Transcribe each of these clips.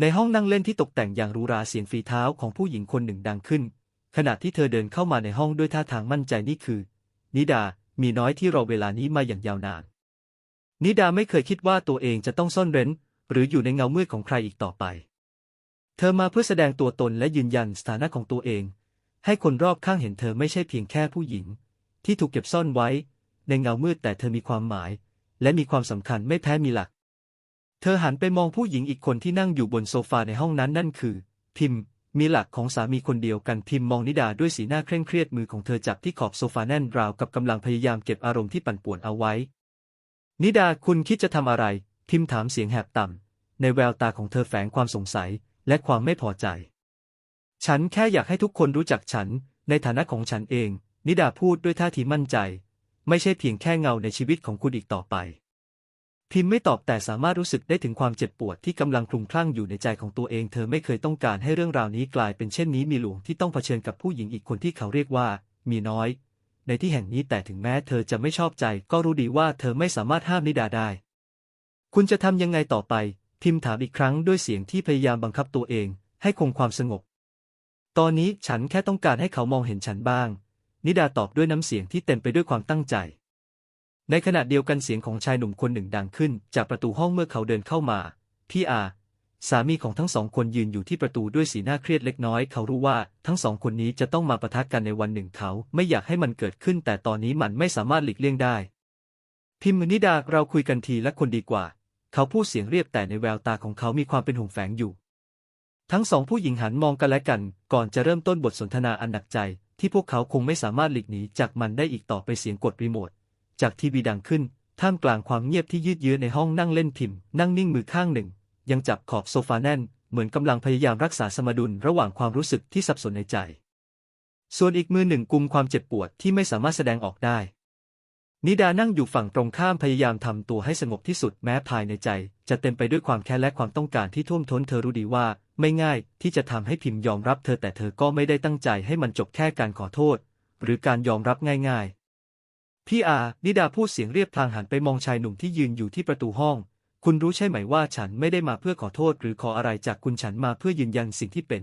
ในห้องนั่งเล่นที่ตกแต่งอย่างหรูหราเสียงฝีเท้าของผู้หญิงคนหนึ่งดังขึ้น ขณะที่เธอเดินเข้ามาในห้องด้วยท่าทางมั่นใจนี่คือ นิดา มีน้อยที่รอเวลานี้มาอย่างยาวนาน นิดาไม่เคยคิดว่าตัวเองจะต้องซ่อนเร้น หรืออยู่ในเงามืดของใครอีกต่อไป เธอมาเพื่อแสดงตัวตนและยืนยันสถานะของตัวเอง ให้คนรอบข้างเห็นเธอไม่ใช่เพียงแค่ผู้หญิง ที่ถูกเก็บซ่อนไว้ ในเงามืดแต่เธอมีความหมาย และมีความสำคัญไม่แพ้มีหลัก เธอหันไปมองผู้หญิงอีกคนที่นั่งอยู่บนโซฟาในห้องนั้นนั่นคือ พิมพ์ มีหลักของสามีคนเดียวกันพิมพ์มองนิดาด้วยสีหน้าเคร่งเครียดมือของเธอจับที่ขอบโซฟาแน่นราวกับกำลังพยายามเก็บอารมณ์ที่ปั่นป่วนเอาไว้ นิดาคุณคิดจะทำอะไร พิมพ์ถามเสียงแหบต่ำในแววตาของเธอแฝงความสงสัยและความไม่พอใจ ฉันแค่อยากให้ทุกคนรู้จักฉัน ในฐานะของฉันเอง นิดาพูดด้วยท่าทีมั่นใจ ไม่ใช่เพียงแค่เงาในชีวิตของคุณอีกต่อไป พิมพ์ไม่ตอบแต่สามารถรู้สึกได้ถึงความเจ็บปวดที่กำลังคลุมคลั่งอยู่ในใจของตัวเอง เธอไม่เคยต้องการให้เรื่องราวนี้กลายเป็นเช่นนี้มีหลวงที่ต้องเผชิญกับผู้หญิงอีกคนที่เขาเรียกว่า มีน้อย ในที่แห่งนี้แต่ถึงแม้เธอจะไม่ชอบใจ ก็รู้ดีว่าเธอไม่สามารถห้ามนิดาได้ คุณจะทำยังไงต่อไป พิมพ์ถามอีกครั้งด้วยเสียงที่พยายามบังคับตัวเอง ให้คงความสงบ ตอนนี้ฉันแค่ต้องการให้เขามองเห็นฉันบ้าง นิดาตอบด้วยน้ำเสียงที่เต็มไปด้วยความตั้งใจ ในขณะเดียวกันเสียงของชายหนุ่มคนหนึ่งดังขึ้น จากประตูห้องเมื่อเขาเดินเข้ามา พี่อา สามีของทั้งสองคนยืนอยู่ที่ประตูด้วยสีหน้าเครียดเล็กน้อย เขารู้ว่าทั้งสองคนนี้จะต้องมาปะทะกันในวันหนึ่งเขาไม่อยากให้มันเกิดขึ้น แต่ตอนนี้มันไม่สามารถหลีกเลี่ยงได้ พิมพ์นิดาเราคุยกันทีละคนดีกว่า เขาพูดเสียงเรียบแต่ในแววตาของเขามีความเป็นห่วงแฝงอยู่ ทั้งสองผู้หญิงหันมองกันและกัน ก่อนจะเริ่มต้นบทสนทนาอันหนักใจ ที่พวกเขาคงไม่สามารถหลีกหนีจากมันได้อีกต่อไปเสียงกดรีโมท จากทีวีดังขึ้น ท่ามกลางความเงียบที่ยืดเยื้อในห้องนั่งเล่นพิมพ์นั่งนิ่งมือข้างหนึ่ง ยังจับขอบโซฟาแน่น เหมือนกำลังพยายามรักษาสมดุลระหว่างความรู้สึกที่สับสนในใจ ส่วนอีกมือหนึ่งกุมความเจ็บปวดที่ไม่สามารถแสดงออกได้ นิดานั่งอยู่ฝั่งตรงข้ามพยายามทำตัวให้สงบที่สุดแม้ภายในใจ จะเต็มไปด้วยความแค้นและความต้องการที่ท่วมท้นเธอรู้ดีว่าไม่ง่ายที่จะทำให้พิมพ์ยอมรับเธอแต่เธอก็ไม่ได้ตั้งใจให้มันจบแค่การขอโทษ หรือการยอมรับง่าย พี่อา นิดาพูดเสียงเรียบพลางหันไปมองชายหนุ่มที่ยืนอยู่ที่ประตูห้อง คุณรู้ใช่ไหมว่าฉันไม่ได้มาเพื่อขอโทษหรือขออะไรจากคุณฉันมาเพื่อยืนยันสิ่งที่เป็น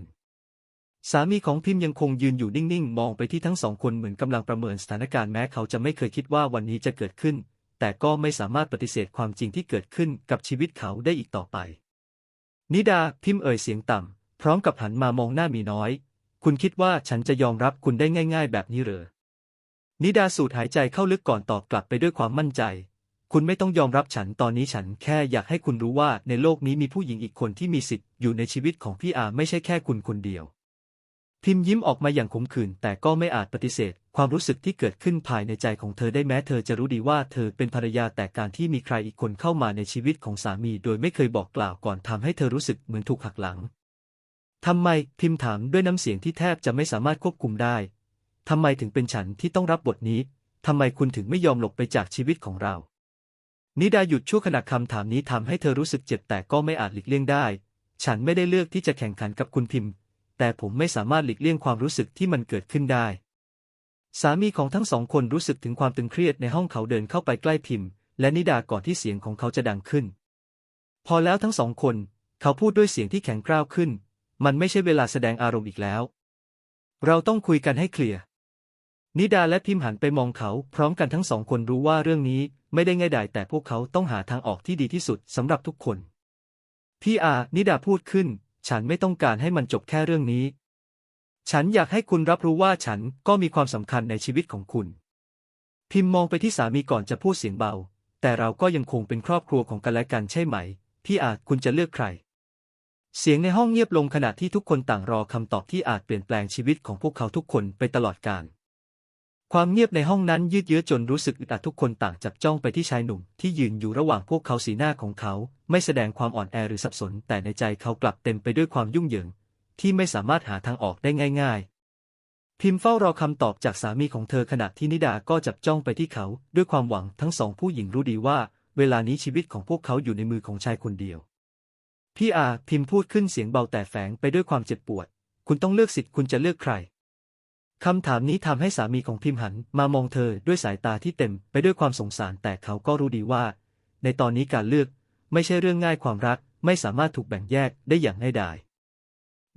สามีของพิมพ์ยังคงยืนอยู่นิ่งๆ มองไปที่ทั้งสองคนเหมือนกำลังประเมินสถานการณ์แม้เขาจะไม่เคยคิดว่าวันนี้จะเกิดขึ้น แต่ก็ไม่สามารถปฏิเสธความจริงที่เกิดขึ้นกับชีวิตเขาได้อีกต่อไป นิดาพิมพ์เอ่ยเสียงต่ำพร้อมกับหันมามองหน้ามีน้อย คุณคิดว่าฉันจะยอมรับคุณได้ง่าย ๆ แบบนี้เหรอ นิดาสูดหายใจเข้าลึกก่อนตอบกลับไปด้วยความมั่นใจ คุณไม่ต้องยอมรับฉันตอนนี้ฉันแค่อยากให้คุณรู้ว่าในโลกนี้มีผู้หญิงอีกคนที่มีสิทธิ์อยู่ในชีวิตของพี่อาไม่ใช่แค่คุณคนเดียว พิมพ์ยิ้มออกมาอย่างขมขื่นแต่ก็ไม่อาจปฏิเสธ ความรู้สึกที่เกิดขึ้นภายในใจของเธอได้แม้เธอจะรู้ดีว่าเธอเป็นภรรยาแต่การที่มีใครอีกคนเข้ามาในชีวิตของสามี โดยไม่เคยบอกกล่าวก่อนทำให้เธอรู้สึกเหมือนถูกหักหลังทำไมพิมพ์ถามด้วยน้ำเสียงที่แทบจะไม่สามารถควบคุมได้ ทำไมถึงเป็นฉันที่ต้องรับบทนี้ ทำไมคุณถึงไม่ยอมหลบไปจากชีวิตของเรา นิดาหยุดชั่วขณะคำถามนี้ทำให้เธอรู้สึกเจ็บแต่ก็ไม่อาจหลีกเลี่ยงได้ ฉันไม่ได้เลือกที่จะแข่งขันกับคุณพิมพ์ แต่ผมไม่สามารถหลีกเลี่ยงความรู้สึกที่มันเกิดขึ้นได้ สามีของทั้งสองคนรู้สึกถึงความตึงเครียดในห้องเขาเดินเข้าไปใกล้พิมพ์ และนิดาก่อนที่เสียงของเขาจะดังขึ้น พอแล้วทั้งสองคน เขาพูดด้วยเสียงที่แข็งกร้าวขึ้น มันไม่ใช่เวลาแสดงอารมณ์อีกแล้ว เราต้องคุยกันให้เคลียร์ นิดาและพิมหันไปมองเขา พร้อมกันทั้งสองคนรู้ว่าเรื่องนี้ไม่ได้ง่ายดายแต่พวกเขาต้องหาทางออกที่ดีที่สุดสำหรับทุกคน พี่อา นิดาพูดขึ้น ฉันไม่ต้องการให้มันจบแค่เรื่องนี้ ฉันอยากให้คุณรับรู้ว่าฉันก็มีความสำคัญในชีวิตของคุณ พิมมองไปที่สามีก่อนจะพูดเสียงเบา แต่เราก็ยังคงเป็นครอบครัวของกันและกันใช่ไหม พี่อาคุณจะเลือกใคร เสียงในห้องเงียบลงขณะที่ทุกคนต่างรอคำตอบที่อาจเปลี่ยนแปลงชีวิตของพวกเขาทุกคนไปตลอดกาล ความเงียบในห้องนั้นยืดเยื้อจนรู้สึกอึดอัดทุกคนต่างจับจ้องไปที่ชายหนุ่มที่ยืนอยู่ระหว่างพวกเขาสีหน้าของเขา ไม่แสดงความอ่อนแอหรือสับสน แต่ในใจเขากลับเต็มไปด้วยความยุ่งเหยิง ที่ไม่สามารถหาทางออกได้ง่าย ๆ พิมพ์เฝ้ารอคำตอบจากสามีของเธอขณะที่นิดาก็จับจ้องไปที่เขา ด้วยความหวังทั้งสองผู้หญิงรู้ดีว่า เวลานี้ชีวิตของพวกเขาอยู่ในมือของชายคนเดียว พี่อาพิมพ์พูดขึ้นเสียงเบาแต่แฝงไปด้วยความเจ็บปวด คุณต้องเลือกสิทธิ์คุณจะเลือกใคร คำถามนี้ทำให้สามีของพิมพ์หันมามองเธอด้วยสายตาที่เต็มไปด้วยความสงสารแต่เขาก็รู้ดีว่า ในตอนนี้การเลือกไม่ใช่เรื่องง่ายความรักไม่สามารถถูกแบ่งแยกได้อย่างง่ายดาย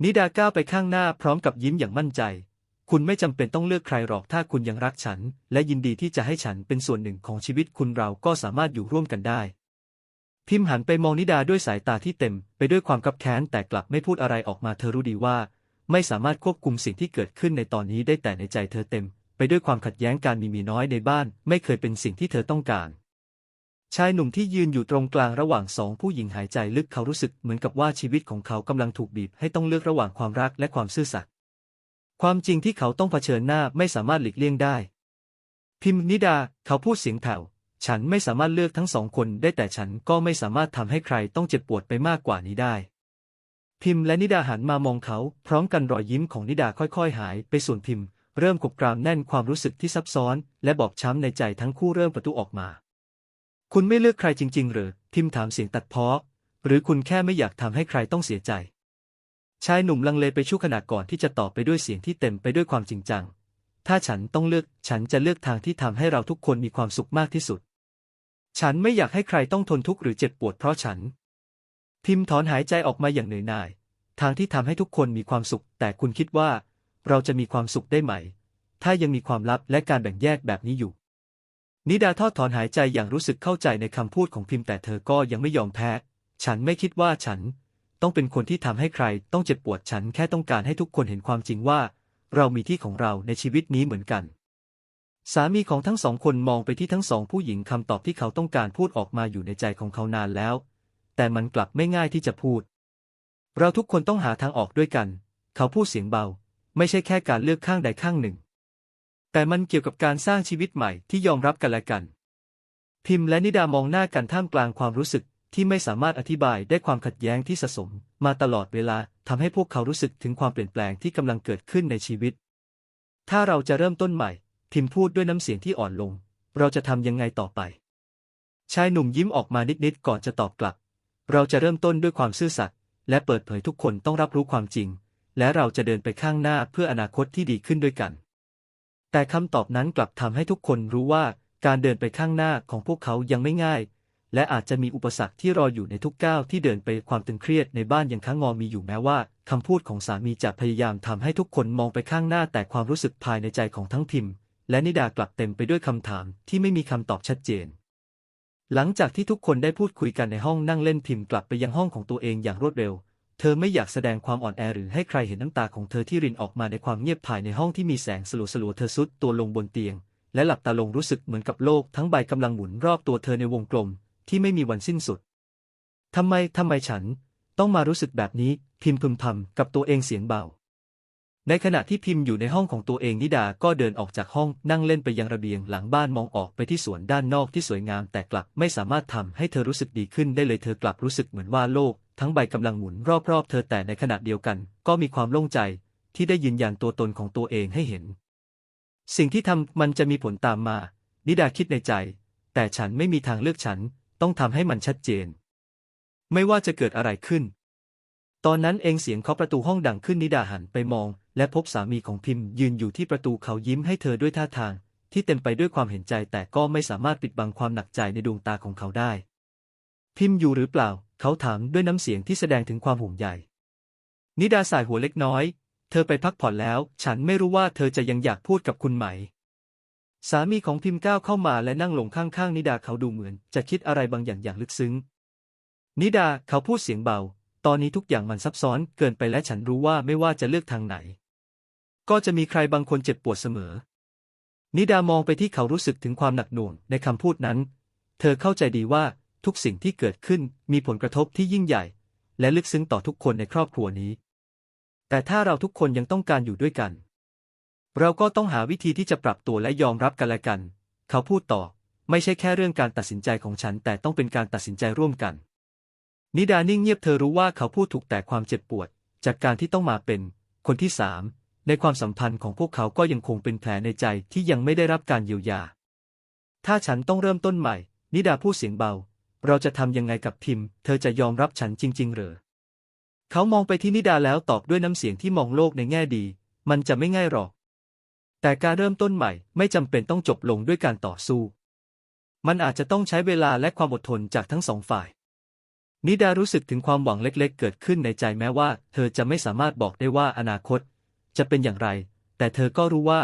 นิดาก้าวไปข้างหน้าพร้อมกับยิ้มอย่างมั่นใจ คุณไม่จำเป็นต้องเลือกใครหรอกถ้าคุณยังรักฉัน และยินดีที่จะให้ฉันเป็นส่วนหนึ่งของชีวิตคุณเราก็สามารถอยู่ร่วมกันได้ พิมพ์หันไปมองนิดาด้วยสายตาที่เต็ม ไปด้วยความคับแค้นแต่กลับไม่พูดอะไรออกมาเธอรู้ดีว่า ไม่สามารถควบคุมสิ่งที่เกิดขึ้นในตอนนี้ได้แต่ในใจเธอเต็ม ไปด้วยความขัดแย้งการมีมีน้อยในบ้าน ไม่เคยเป็นสิ่งที่เธอต้องการ ชายหนุ่มที่ยืนอยู่ตรงกลางระหว่างสองผู้หญิงหายใจลึกเขารู้สึกเหมือนกับว่าชีวิตของเขากำลังถูกบีบให้ต้องเลือกระหว่างความรักและความซื่อสัตย์ความจริงที่เขาต้องเผชิญหน้าไม่สามารถหลีกเลี่ยงได้ พิมพ์นิดา เขาพูดเสียงแผ่วฉันไม่สามารถเลือกทั้งสองคนได้แต่ฉันก็ไม่สามารถทำให้ใครต้องเจ็บปวดไปมากกว่านี้ได้ พิมพ์และนิดาหันมามองเขา พร้อมกันรอยยิ้มของนิดาค่อยๆ หายไปส่วนพิมพ์ เริ่มกบกรามแน่นความรู้สึกที่ซับซ้อน และบอบช้ำในใจทั้งคู่เริ่มประตูออกมา คุณไม่เลือกใครจริง ๆ หรือ พิมพ์ถามเสียงตัดเพ้อหรือคุณแค่ไม่อยากทำให้ใครต้องเสียใจ ชายหนุ่มลังเลไปชั่วขณะก่อนที่จะตอบไปด้วยเสียงที่เต็มไปด้วยความจริงจัง ถ้าฉันต้องเลือก ฉันจะเลือกทางที่ทำให้เราทุกคนมีความสุขมากที่สุด ฉันไม่อยากให้ใครต้องทนทุกข์หรือเจ็บปวดเพราะฉัน พิมพ์ถอนหายใจออกมาอย่างเหนื่อยหน่าย ทางที่ทำให้ทุกคนมีความสุข แต่คุณคิดว่า เราจะมีความสุขได้ไหม ถ้ายังมีความลับและการแบ่งแยกแบบนี้อยู่ นิดาทอดถอนหายใจอย่างรู้สึกเข้าใจในคำพูดของพิมพ์แต่เธอก็ยังไม่ยอมแพ้ ฉันไม่คิดว่าฉัน ต้องเป็นคนที่ทำให้ใคร ต้องเจ็บปวดฉันแค่ต้องการให้ทุกคนเห็นความจริงว่า เรามีที่ของเราในชีวิตนี้เหมือนกันสามีของทั้งสองคนมองไปที่ทั้งสองผู้หญิงคำตอบที่เขาต้องการพูดออกมาอยู่ในใจของเขานานแล้ว แต่มันกลับไม่ง่ายที่จะพูด เราทุกคนต้องหาทางออกด้วยกัน เขาพูดเสียงเบา ไม่ใช่แค่การเลือกข้างใดข้างหนึ่ง แต่มันเกี่ยวกับการสร้างชีวิตใหม่ที่ยอมรับกันและกัน พิมพ์และนิดามองหน้ากันท่ามกลางความรู้สึกที่ไม่สามารถอธิบายได้ความขัดแย้งที่สะสม มาตลอดเวลาทำให้พวกเขารู้สึกถึงความเปลี่ยนแปลงที่กำลังเกิดขึ้นในชีวิต ถ้าเราจะเริ่มต้นใหม่ พิมพ์พูดด้วยน้ำเสียงที่อ่อนลง เราจะทำยังไงต่อไป ชายหนุ่มยิ้มออกมานิดๆก่อนจะตอบกลับ เราจะเริ่มต้นด้วยความซื่อสัตย์และเปิดเผยทุกคนต้องรับรู้ความจริง และเราจะเดินไปข้างหน้าเพื่ออนาคตที่ดีขึ้นด้วยกัน แต่คำตอบนั้นกลับทำให้ทุกคนรู้ว่าการเดินไปข้างหน้าของพวกเขายังไม่ง่าย และอาจจะมีอุปสรรคที่รออยู่ในทุกก้าวที่เดินไปความตึงเครียดในบ้านยังค้างงอมีอยู่แม้ว่าคำพูดของสามีจะพยายามทำให้ทุกคนมองไปข้างหน้าแต่ความรู้สึกภายในใจของทั้งพิมพ์ และนิดากลับเต็มไปด้วยคำถามที่ไม่มีคำตอบชัดเจน หลังจากที่ทุกคนได้พูดคุยกันในห้องนั่งเล่นพิมพ์กลับไปยังห้องของตัวเองอย่างรวดเร็ว เธอไม่อยากแสดงความอ่อนแอหรือให้ใครเห็นน้ำตาของเธอที่รินออกมาในความเงียบภายในห้องที่มีแสงสลัวๆเธอซุดตัวลงบนเตียง และหลับตาลงรู้สึกเหมือนกับโลกทั้งใบกำลังหมุนรอบตัวเธอในวงกลม ที่ไม่มีวันสิ้นสุดทำไมทำไมฉัน ต้องมารู้สึกแบบนี้ พิมพ์พึมพำกับตัวเองเสียงเบา ในขณะที่พิมพ์อยู่ในห้องของตัวเองนิดาก็เดินออกจากห้องนั่งเล่นไปยังระเบียงหลังบ้านมองออกไปที่สวนด้านนอกที่สวยงามแต่กลับไม่สามารถทำให้เธอรู้สึกดีขึ้นได้เลยเธอกลับรู้สึกเหมือนว่าโลก ทั้งใบกำลังหมุนรอบๆ เธอแต่ในขณะเดียวกัน ก็มีความโล่งใจ ที่ได้ยืนยันตัวตนของตัวเองให้เห็น สิ่งที่ทำมันจะมีผลตามมา นิดาคิดในใจ แต่ฉันไม่มีทางเลือกฉัน ต้องทำให้มันชัดเจน ไม่ว่าจะเกิดอะไรขึ้น ตอนนั้นเองเสียงเคาะประตูห้องดังขึ้นนิดาหันไปมอง และพบสามีของพิมพ์ยืนอยู่ที่ประตูเขายิ้มให้เธอด้วยท่าทาง ที่เต็มไปด้วยความเห็นใจแต่ก็ไม่สามารถปิดบังความหนักใจในดวงตาของเขาได้ พิมพ์อยู่หรือเปล่า เขาถามด้วยน้ำเสียงที่แสดงถึงความห่วงใยนิดาสายหัวเล็กน้อย เธอไปพักผ่อนแล้ว ฉันไม่รู้ว่าเธอจะยังอยากพูดกับคุณไหม สามีของพิมพ์ก้าวเข้ามาและนั่งลงข้างๆ นิดาเขาดูเหมือน จะคิดอะไรบางอย่างอย่างลึกซึ้ง นิดาเขาพูดเสียงเบา ตอนนี้ทุกอย่างมันซับซ้อนเกินไปและฉันรู้ว่าไม่ว่าจะเลือกทางไหน ก็จะมีใครบางคนเจ็บปวดเสมอ นิดามองไปที่เขารู้สึกถึงความหนักหน่วงในคำพูดนั้น เธอเข้าใจดีว่าทุกสิ่งที่เกิดขึ้นมีผลกระทบที่ยิ่งใหญ่ และลึกซึ้งต่อทุกคนในครอบครัวนี้ แต่ถ้าเราทุกคนยังต้องการอยู่ด้วยกัน เราก็ต้องหาวิธีที่จะปรับตัวและยอมรับกันและกัน เขาพูดต่อ ไม่ใช่แค่เรื่องการตัดสินใจของฉัน แต่ต้องเป็นการตัดสินใจร่วมกัน นิดานิ่งเงียบเธอรู้ว่าเขาพูดถูกแต่ความเจ็บปวด จากการที่ต้องมาเป็น คนที่สาม ในความสัมพันธ์ของพวกเขาก็ยังคงเป็นแผลในใจที่ยังไม่ได้รับการเยียวยา ถ้าฉันต้องเริ่มต้นใหม่ นิดาพูดเสียงเบา เราจะทำยังไงกับพิมพ์ เธอจะยอมรับฉันจริงๆเหรอเขามองไปที่นิดาแล้วตอบด้วยน้ำเสียงที่มองโลกในแง่ดี มันจะไม่ง่ายหรอก แต่การเริ่มต้นใหม่ไม่จำเป็นต้องจบลงด้วยการต่อสู้ มันอาจจะต้องใช้เวลาและความอดทนจากทั้งสองฝ่ายนิดารู้สึกถึงความหวังเล็กๆ เกิดขึ้นในใจแม้ว่า เธอจะไม่สามารถบอกได้ว่าอนาคต จะเป็นอย่างไร แต่เธอก็รู้ว่า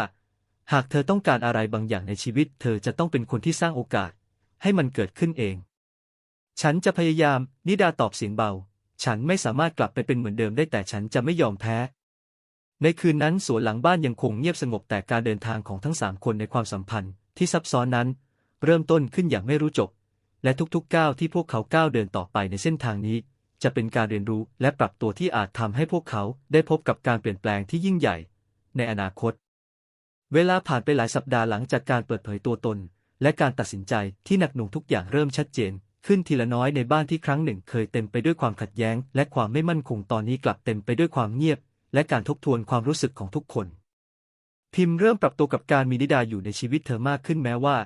หากเธอต้องการอะไรบางอย่างในชีวิต เธอจะต้องเป็นคนที่สร้างโอกาส ให้มันเกิดขึ้นเอง ฉันจะพยายาม นิดาตอบเสียงเบา ฉันไม่สามารถกลับไปเป็นเหมือนเดิมได้แต่ฉันจะไม่ยอมแพ้ ในคืนนั้นสวนหลังบ้านยังคงเงียบสงบแต่การเดินทางของทั้งสามคนในความสัมพันธ์ที่ซับซ้อนนั้น เริ่มต้นขึ้นอย่างไม่รู้จบ และทุกๆก้าวที่พวกเขาก้าวเดินต่อไปในเส้นทางนี้ จะเป็นการเรียนรู้และปรับตัวที่อาจทำให้พวกเขาได้พบกับการเปลี่ยนแปลงที่ยิ่งใหญ่ ในอนาคต เวลาผ่านไปหลายสัปดาห์หลังจากการเปิดเผยตัวตน และการตัดสินใจที่หนักหน่วงทุกอย่างเริ่มชัดเจน ขึ้นทีละน้อยในบ้านที่ครั้งหนึ่งเคยเต็มไปด้วยความขัดแย้ง และความไม่มั่นคงตอนนี้กลับเต็มไปด้วยความเงียบ และการทบทวนความรู้สึกของทุกคน พิมพ์เริ่มปรับตัวกับการมีนิดาอยู่ในชีวิตเธอมากขึ้นแม้ว่า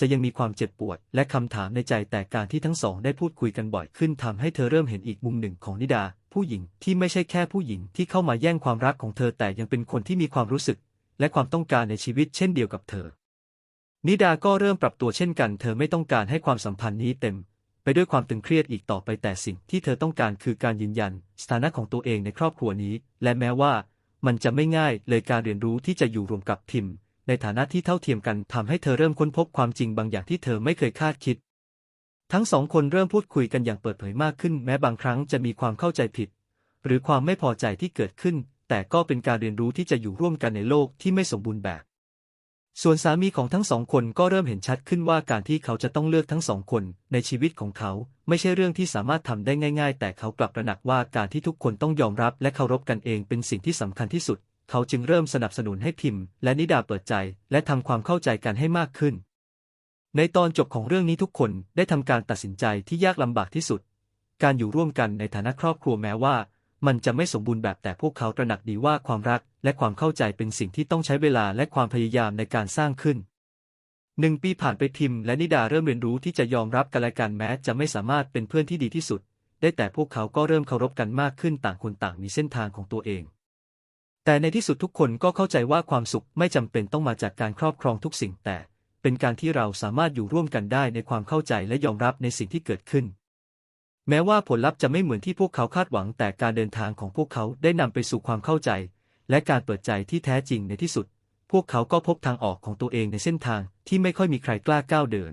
จะยังมีความเจ็บปวด และคำถามในใจแต่การที่ทั้งสองได้พูดคุยกันบ่อยขึ้นทำให้เธอเริ่มเห็นอีกมุมหนึ่งของนิดา ผู้หญิงที่ไม่ใช่แค่ผู้หญิงที่เข้ามาแย่งความรักของเธอแต่ยังเป็นคนที่มีความรู้สึก และความต้องการในชีวิตเช่นเดียวกับเธอ นิดาก็เริ่มปรับตัวเช่นกัน เธอไม่ต้องการให้ความสัมพันธ์นี้เต็ม ไปด้วยความตึงเครียดอีกต่อไปแต่สิ่งที่เธอต้องการคือการยืนยัน สถานะของตัวเองในครอบครัวนี้ และแม้ว่า มันจะไม่ง่ายเลยการเรียนรู้ที่จะอยู่รวมกับพิมพ์ ในฐานะที่เท่าเทียมกันทำให้เธอเริ่มค้นพบความจริงบางอย่างที่เธอไม่เคยคาดคิด ทั้งสองคนเริ่มพูดคุยกันอย่างเปิดเผยมากขึ้น แม้บางครั้งจะมีความเข้าใจผิด หรือความไม่พอใจที่เกิดขึ้น แต่ก็เป็นการเรียนรู้ที่จะอยู่ร่วมกันในโลกที่ไม่สมบูรณ์แบบ ส่วนสามีของทั้งสองคนก็เริ่มเห็นชัดขึ้นว่าการที่เขาจะต้องเลือกทั้งสองคนในชีวิตของเขา ไม่ใช่เรื่องที่สามารถทำได้ง่าย ๆ แต่เขากลับระหนักว่าการที่ทุกคนต้องยอมรับและเคารพกันเองเป็นสิ่งที่สำคัญที่สุด เขาจึงเริ่มสนับสนุนให้พิมพ์ และนิดาเปิดใจ และทำความเข้าใจกันให้มากขึ้น ในตอนจบของเรื่องนี้ทุกคนได้ทำการตัดสินใจที่ยากลำบากที่สุด การอยู่ร่วมกันในฐานะครอบครัวแม้ว่า มันจะไม่สมบูรณ์แบบแต่พวกเขาตระหนักดีว่าความรักและความเข้าใจเป็นสิ่งที่ต้องใช้เวลาและความพยายามในการสร้างขึ้นหนึ่งปีผ่านไปพิมพ์และนิดาเริ่มเรียนรู้ที่จะยอมรับกันและกันแม้จะไม่สามารถเป็นเพื่อนที่ดีที่สุด ได้แต่พวกเขาก็เริ่มเคารพกันมากขึ้นต่างคนต่างมีเส้นทางของตัวเอง แต่ในที่สุดทุกคนก็เข้าใจว่าความสุขไม่จำเป็นต้องมาจากการครอบครองทุกสิ่งแต่ เป็นการที่เราสามารถอยู่ร่วมกันได้ในความเข้าใจและยอมรับในสิ่งที่เกิดขึ้น แม้ว่าผลลัพธ์จะไม่เหมือนที่พวกเขาคาดหวังแต่การเดินทางของพวกเขาได้นำไปสู่ความเข้าใจ และการเปิดใจที่แท้จริงในที่สุด พวกเขาก็พบทางออกของตัวเองในเส้นทางที่ไม่ค่อยมีใครกล้าก้าวเดิน